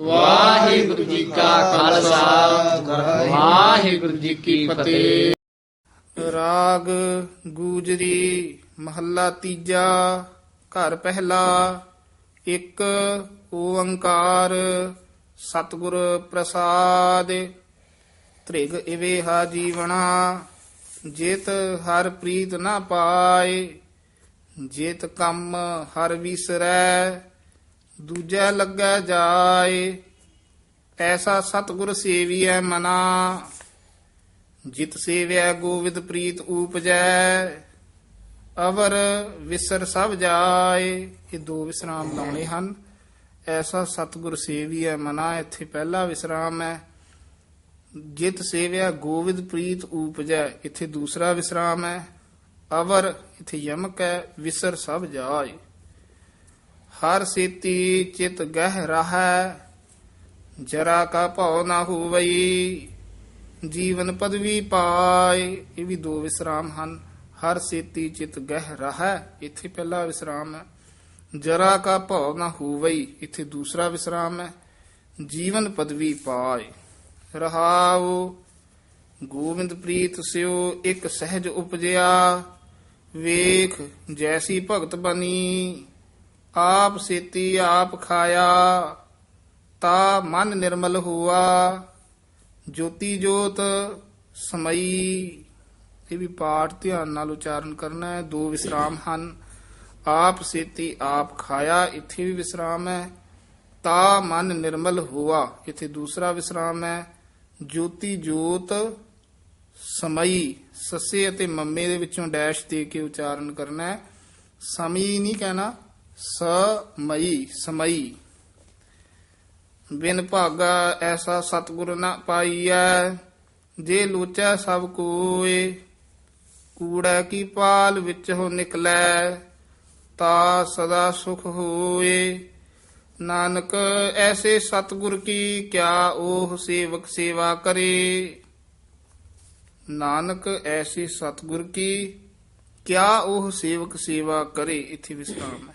ਵਾਹਿਗੁਰੂ ਜੀ ਕਾ ਖਾਲਸਾ। ਵਾਹਿਗੁਰੂ ਜੀ ਕੀ ਫਤਿਹ। ਰਾਗ ਗੂਜਰੀ, ਮਹੱਲਾ ਤੀਜਾ, ਘਰ ਪਹਿਲਾ, ਇੱਕ ਓੰਕਾਰ, ਸਤਿਗੁਰ ਪ੍ਰਸਾਦ। ਤ੍ਰਿਗ ਇਵੇਹਾ ਜੀਵਣਾ, ਜੇਤ ਹਰ ਪ੍ਰੀਤ ਨਾ ਪਾਏ, ਜੇਤ ਕੰਮ ਹਰ ਵਿਸਰੈ। ਦੂਜਾ ਲੱਗੈ ਜਾਏ, ਐਸਾ ਸਤਿਗੁਰ ਸੇਵੀਐ ਮਨਾ। ਜਿਤ ਸੇਵਿਆ ਗੋਵਿੰਦ ਪ੍ਰੀਤ ਊਪਜੈ, ਅਵਰ ਵਿਸਰ ਸਭ ਜਾਏ। ਇਹ ਦੋ ਵਿਸਰਾਮ ਲਾਉਣੇ ਹਨ। ਐਸਾ ਸਤਿਗੁਰ ਸੇਵੀਐ ਮਨਾ, ਇੱਥੇ ਪਹਿਲਾ ਵਿਸਰਾਮ ਹੈ। ਜਿਤ ਸੇਵਿਆ ਗੋਵਿੰਦ ਪ੍ਰੀਤ ਊਪਜੈ, ਇੱਥੇ ਦੂਸਰਾ ਵਿਸਰਾਮ ਹੈ। ਅਵਰ, ਇੱਥੇ ਯਮਕ ਹੈ, ਵਿਸਰ ਸਭ ਜਾਏ। ਹਰ ਸੇਤੀ ਚਿਤ ਗਹਿ ਰਹੈ, ਜਰਾ ਕਾ ਭਉ ਨਾ ਹੋਵਈ, ਜੀਵਨ ਪਦਵੀ ਪਾਏ। ਇਹ ਵੀ ਦੋ ਵਿਸਰਾਮ ਹਨ। ਹਰ ਸੇਤੀ ਚਿਤ ਗਹਿ ਰਹੈ, ਇੱਥੇ ਪਹਿਲਾ ਵਿਸਰਾਮ ਹੈ। ਜਰਾ ਕਾ ਭਉ ਨਾ ਹੋਵਈ, ਇੱਥੇ ਦੂਸਰਾ ਵਿਸਰਾਮ ਹੈ। ਜੀਵਨ ਪਦਵੀ ਪਾਏ। ਰਹਾਉ ਗੋਬਿੰਦ ਪ੍ਰੀਤ ਸਿਓ ਇੱਕ ਸਹਿਜ ਉਪਜਿਆ। ਵੇਖ, ਜੈਸੀ ਭਗਤ ਬਣੀ ਆਪ ਸੇਤੀ, ਆਪ ਖਾਇਆ, ਤਾ ਮਨ ਨਿਰਮਲ ਹੁਆ। ਜੋਤੀ ਜੋਤ ਸਮਈ। ਇਹ ਵੀ ਪਾਠ ਧਿਆਨ ਨਾਲ ਉਚਾਰਨ ਕਰਨਾ ਹੈ। ਦੋ ਵਿਸਰਾਮ ਹਨ। ਆਪ ਸੇਤੀ, ਆਪ ਖਾਇਆ, ਇੱਥੇ ਵੀ ਵਿਸਰਾਮ ਹੈ। ਤਾ ਮਨ ਨਿਰਮਲ ਹੁਆ। ਇੱਥੇ ਦੂਸਰਾ ਵਿਸਰਾਮ ਹੈ। ਜੋਤੀ ਜੋਤ ਸਮਈ। ਸੱਸੇ ਅਤੇ ਮੰਮੇ ਦੇ ਵਿੱਚੋਂ ਡੈਸ਼ ਦੇ ਕੇ ਉਚਾਰਨ ਕਰਨਾ ਹੈ। ਸਮਈ ਨਹੀਂ ਕਹਿਣਾ। ਸਮਈ ਸਮਈ। ਬਿਨ ਭਾਗਾ ਐਸਾ ਸਤਗੁਰ ਨਾ ਪਾਈਐ, ਜੇ ਲੋਚੈ ਸਭ ਕੋਏ। ਕੂੜਾ ਕੀ ਪਾਲ ਵਿੱਚ ਹੋ ਨਿਕਲੈ, ਤਾ ਸਦਾ ਸੁਖ ਹੋਏ। ਨਾਨਕ, ਐਸੇ ਸਤਿਗੁਰ ਕੀ ਕਿਆ ਉਹ ਸੇਵਕ ਸੇਵਾ ਕਰੇ। ਨਾਨਕ, ਐਸੇ ਸਤਿਗੁਰ ਕੀ ਕਿਆ ਉਹ ਸੇਵਕ ਸੇਵਾ ਕਰੇ, ਇਥੇ ਵਿਸਰਾਮ ਹੈ।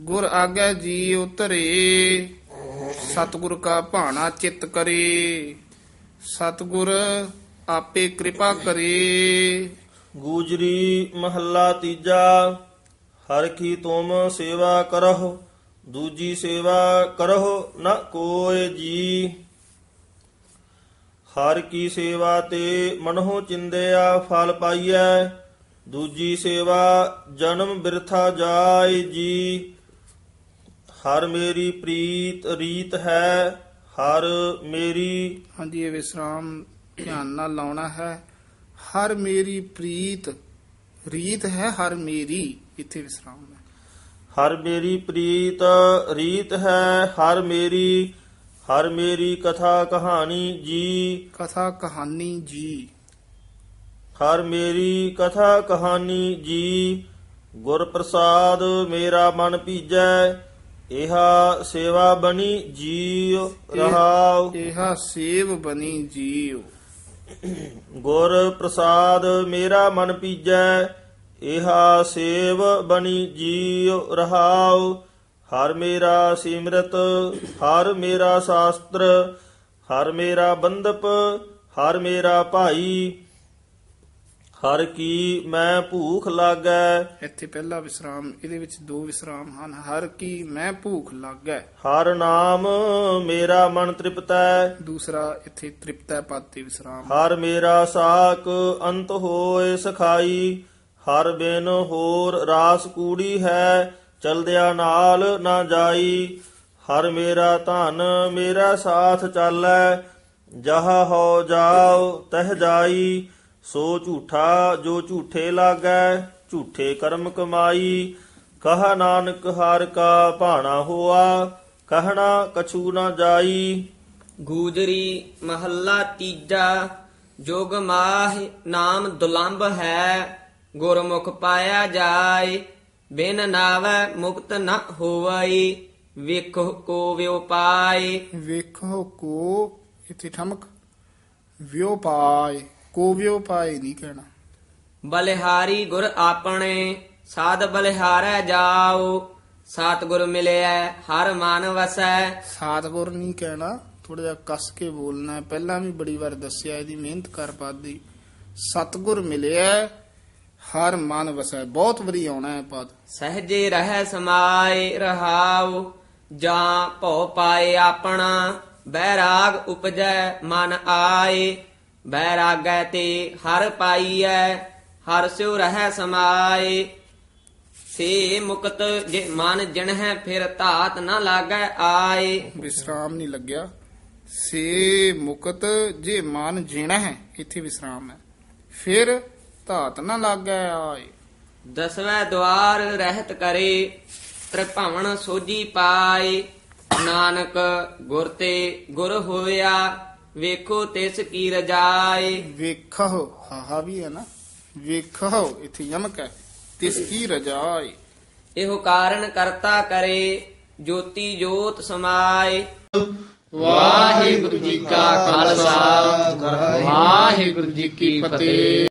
ਗੁਰ ਆਗੇ ਜੀ ਉਤਰੇ, ਸਤਿਗੁਰ ਕਾ ਭਾਣਾ ਚਿਤ ਕਰੇ। ਸਤਿਗੁਰ ਆਪੇ ਕਿਰਪਾ ਕਰੇ। ਗੂਜਰੀ ਮਹੱਲਾ ਤੀਜਾ, ਹਰ ਕੀ ਤੁਮ ਸੇਵਾ ਕਰਹੁ, ਦੂਜੀ ਸੇਵਾ ਕਰਹੁ ਨ ਕੋਇ ਜੀ। ਹਰ ਕੀ ਸੇਵਾ ਤੇ ਮਨਹੁ ਚਿੰਦਿਆ ਫਲ ਪਾਈਐ, ਦੂਜੀ ਸੇਵਾ ਜਨਮ ਬਿਰਥਾ ਜਾਏ ਜੀ। ਹਰ ਮੇਰੀ ਪ੍ਰੀਤ ਰੀਤ ਹੈ ਹਰ ਮੇਰੀ ਹਾਂਜੀ ਇਹ ਵਿਸਰਾਮ ਧਿਆਨ ਨਾਲ ਲਾਉਣਾ ਹੈ। ਹਰ ਮੇਰੀ ਪ੍ਰੀਤ ਰੀਤ ਹੈ ਹਰ ਮੇਰੀ ਇੱਥੇ ਵਿਸਰਾਮ ਹੈ। ਹਰ ਮੇਰੀ ਪ੍ਰੀਤ ਰੀਤ ਹੈ ਹਰ ਮੇਰੀ ਹਰ ਮੇਰੀ ਕਥਾ ਕਹਾਣੀ ਜੀ। ਕਥਾ ਕਹਾਣੀ ਜੀ। ਹਰ ਮੇਰੀ ਕਥਾ ਕਹਾਣੀ ਜੀ। ਗੁਰ ਪ੍ਰਸਾਦ ਮੇਰਾ ਮਨ ਭੀਜੈ ਇਹਾ ਸੇਵਾ ਬਣੀ ਜੀਉ ਰਹਾਉ। ਇਹਾ ਸੇਵ ਬਣੀ ਜੀਉ। ਗੁਰ ਪ੍ਰਸਾਦ ਮੇਰਾ ਮਨ ਭੀਜੈ ਇਹਾ ਸੇਵ ਬਣੀ ਜੀਉ ਰਹਾਉ। ਹਰ ਮੇਰਾ ਸਿਮਰਤ ਹਰ ਮੇਰਾ ਸ਼ਾਸਤਰ ਹਰ ਮੇਰਾ ਬੰਦਪ ਹਰ ਮੇਰਾ ਭਾਈ। ਹਰ ਕੀ ਮੈਂ ਭੂਖ ਲਾਗੈ। ਇੱਥੇ ਪਹਿਲਾ ਵਿਸਰਾਮ ਇਹਦੇ ਵਿੱਚ ਦੋ ਵਿਸਰਾਮ ਹਨ। ਹਰ ਕੀ ਮੈਂ ਭੂਖ ਲੱਗੈ। ਹਰ ਨਾਮ ਮੇਰਾ ਮਨ ਤ੍ਰਿਪਤੈ। ਦੂਸਰਾ ਇੱਥੇ ਤ੍ਰਿਪਤੈ ਪਦ ਤੇ ਵਿਸਰਾਮ। ਹਰ ਮੇਰਾ ਸਾਕ ਅੰਤ ਹੋਏ ਸਖਾਈ। ਹਰ ਬਿਨ ਹੋਰ ਰਾਸ ਕੂੜੀ ਹੈ ਚਲਦਿਆ ਨਾਲ ਨਾ ਜਾਈ। ਹਰ ਮੇਰਾ ਧਨ ਮੇਰਾ ਸਾਥ ਚਾਲੈ ਜਹ ਹੋ ਜਾਓ ਤਹ ਜਾਈ। ਸੋ ਝੂਠਾ ਜੋ ਝੂਠੇ ਲਾਗੈ ਝੂਠੇ ਕਰਮ ਕਮਾਈ। ਕਹ ਨਾਨਕ ਹਰ ਕਾ ਭਾਣਾ ਹੋਆ ਕਹਿਣਾ ਕਛੂ ਨਾ ਜਾਈ। ਗੂਜਰੀ ਮਹੱਲਾ ਤੀਜਾ ਜੋਗ ਮਾਹ ਨਾਮ ਦੁਲੰਭ ਹੈ ਗੁਰਮੁਖ ਪਾਇਆ ਜਾਏ ਬਿਨ ਨਾਵੈ ਮੁਕਤ ਨ ਹੋਵਈ ਵੇਖੋ ਕੋ ਵਿਉ ਪਾਏ। ਵੇਖੋ ਕੋ ਇੱਥੇ ਠਮਕ ਵਿਉ ਪਾਏ। ਕੋ ਵਿਉ ਪਾਏ ਨਹੀਂ ਕਹਿਣਾ। ਬਲਿਹਾਰੀ ਗੁਰ ਆਪਣੇ ਸਾਧ ਬਲਿਹਾਰੈ ਜਾਓ ਸਤਿਗੁਰ ਮਿਲਿਆ ਹਰ ਮਨ ਵਸੈ। ਸਤਗੁਰ ਨਹੀਂ ਕਹਿਣਾ ਥੋੜਾ ਜਿਹਾ ਕੱਸ ਕੇ ਬੋਲਣਾ ਹੈ। ਪਹਿਲਾਂ ਵੀ ਬੜੀ ਵਾਰ ਦੱਸਿਆ ਇਹਦੀ ਮਿਹਨਤ ਕਰ ਪਾਦੀ ਸਤਗੁਰ ਮਿਲਿਆ ਹਰ ਮਨ ਵਸੈ। ਬਹੁਤ ਵਾਰੀ ਆਉਣਾ ਹੈ ਪਦ। ਸਹਜੇ ਰਹਿ ਸਮਾਏ ਰਹਾਉ ਜਾਂ ਭਉ ਪਾਏ ਆਪਣਾ। ਬੈਰਾਗ ਉਪਜੈ ਮਨ ਆਏ। ਬੈਰਾਗੈ ਤੇ ਹਰ ਪਾਈਐ ਹਰ ਸਿਉ ਰਹਿ ਸਮਾਏ ਸੇ ਮੁਕਤ ਜੇ ਮਨ ਜਣ ਹੈ ਫਿਰ ਧਾਤ ਨਾ ਲਾਗੈ ਆਏ ਵਿਸਰਾਮ ਨਹੀਂ ਲੱਗਿਆ ਸੇ ਮੁਕਤ ਜੇ ਮਨ ਜੀਣਾ ਹੈ ਇੱਥੇ ਵਿਸਰਾਮ ਹੈ ਫਿਰ ਧਾਤ ਨਾ ਲੱਗੈ ਆਏ ਦਸਵੇਂ ਦਵਾਰ ਰਹਿਤ ਕਰੇ ਤ੍ਰਿਭਵਨ ਸੋਜੀ ਪਾਏ ਨਾਨਕ ਗੁਰ ਤੇ ਗੁਰ ਹੋਇਆ ਵੇਖੋ ਤਿਸ ਕੀ ਰਜਾਏ ਵੇਖੋ ਹਾਹਾ ਵੀ ਹੈ ਨਾ। ਵੇਖੋ ਇੱਥੇ ਯਮਕ ਹੈ। ਤਿਸ ਕੀ ਰਜਾਈ ਇਹੋ ਕਾਰਨ ਕਰਤਾ ਕਰੇ ਜੋਤੀ ਜੋਤ ਸਮਾਏ। ਵਾਹਿਗੁਰੂ ਜੀ ਕਾ ਖਾਲਸਾ ਵਾਹਿਗੁਰੂ ਜੀ ਕੀ ਫਤਿਹ।